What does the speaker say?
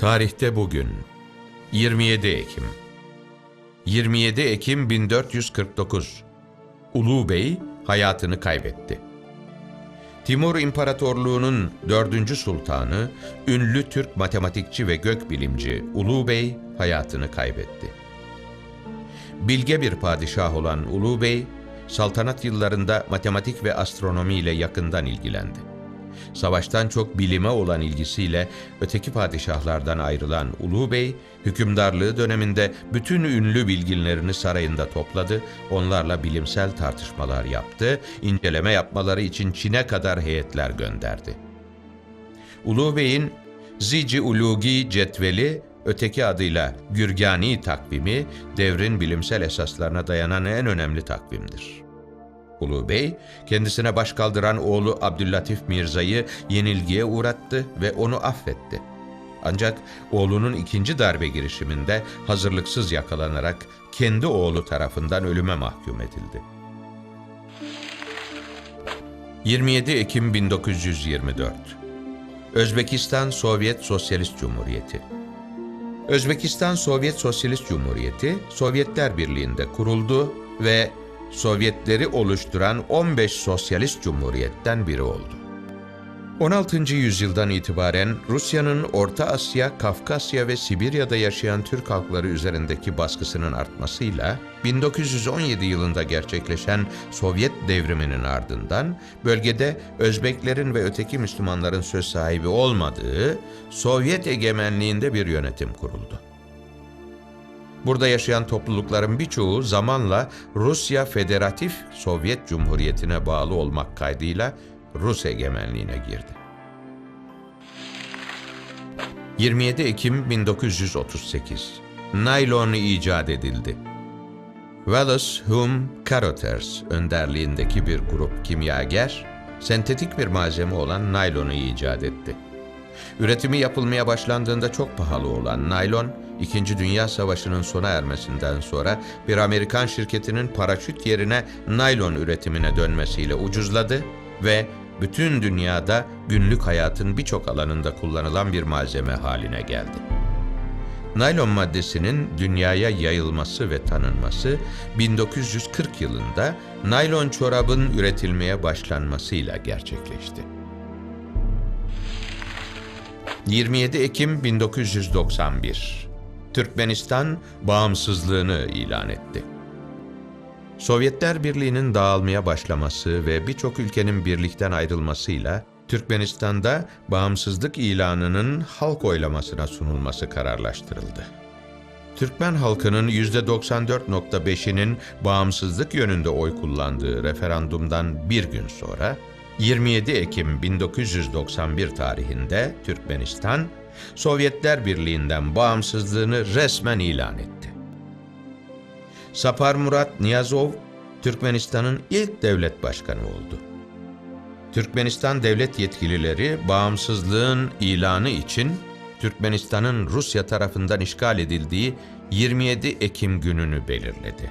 Tarihte bugün 27 Ekim 27 Ekim 1449 Ulu Bey hayatını kaybetti. Timur İmparatorluğu'nun dördüncü sultanı, ünlü Türk matematikçi ve gökbilimci Ulu Bey hayatını kaybetti. Bilge bir padişah olan Ulu Bey, saltanat yıllarında matematik ve astronomi ile yakından ilgilendi. Savaştan çok bilime olan ilgisiyle öteki padişahlardan ayrılan Ulu Bey, hükümdarlığı döneminde bütün ünlü bilginlerini sarayında topladı, onlarla bilimsel tartışmalar yaptı, inceleme yapmaları için Çin'e kadar heyetler gönderdi. Ulu Bey'in Zici Ulugi cetveli, öteki adıyla Gürgani takvimi, devrin bilimsel esaslarına dayanan en önemli takvimdir. Ulu Bey, kendisine baş kaldıran oğlu Abdüllatif Mirza'yı yenilgiye uğrattı ve onu affetti. Ancak oğlunun ikinci darbe girişiminde hazırlıksız yakalanarak kendi oğlu tarafından ölüme mahkum edildi. 27 Ekim 1924 Özbekistan Sovyet Sosyalist Cumhuriyeti Özbekistan Sovyet Sosyalist Cumhuriyeti, Sovyetler Birliği'nde kuruldu ve Sovyetleri oluşturan 15 sosyalist cumhuriyetten biri oldu. 16. yüzyıldan itibaren Rusya'nın Orta Asya, Kafkasya ve Sibirya'da yaşayan Türk halkları üzerindeki baskısının artmasıyla 1917 yılında gerçekleşen Sovyet devriminin ardından bölgede Özbeklerin ve öteki Müslümanların söz sahibi olmadığı Sovyet egemenliğinde bir yönetim kuruldu. Burada yaşayan toplulukların birçoğu zamanla Rusya Federatif Sovyet Cumhuriyeti'ne bağlı olmak kaydıyla Rus egemenliğine girdi. 27 Ekim 1938 Naylon icat edildi. Wallace Hume Carothers önderliğindeki bir grup kimyager, sentetik bir malzeme olan naylonu icat etti. Üretimi yapılmaya başlandığında çok pahalı olan naylon, İkinci Dünya Savaşı'nın sona ermesinden sonra bir Amerikan şirketinin paraşüt yerine naylon üretimine dönmesiyle ucuzladı ve bütün dünyada günlük hayatın birçok alanında kullanılan bir malzeme haline geldi. Naylon maddesinin dünyaya yayılması ve tanınması 1940 yılında naylon çorabın üretilmeye başlanmasıyla gerçekleşti. 27 Ekim 1991 Türkmenistan bağımsızlığını ilan etti. Sovyetler Birliği'nin dağılmaya başlaması ve birçok ülkenin birlikten ayrılmasıyla Türkmenistan'da bağımsızlık ilanının halk oylamasına sunulması kararlaştırıldı. Türkmen halkının %94.5'inin bağımsızlık yönünde oy kullandığı referandumdan bir gün sonra 27 Ekim 1991 tarihinde Türkmenistan, Sovyetler Birliği'nden bağımsızlığını resmen ilan etti. Sapar Murat Niyazov, Türkmenistan'ın ilk devlet başkanı oldu. Türkmenistan devlet yetkilileri bağımsızlığın ilanı için Türkmenistan'ın Rusya tarafından işgal edildiği 27 Ekim gününü belirledi.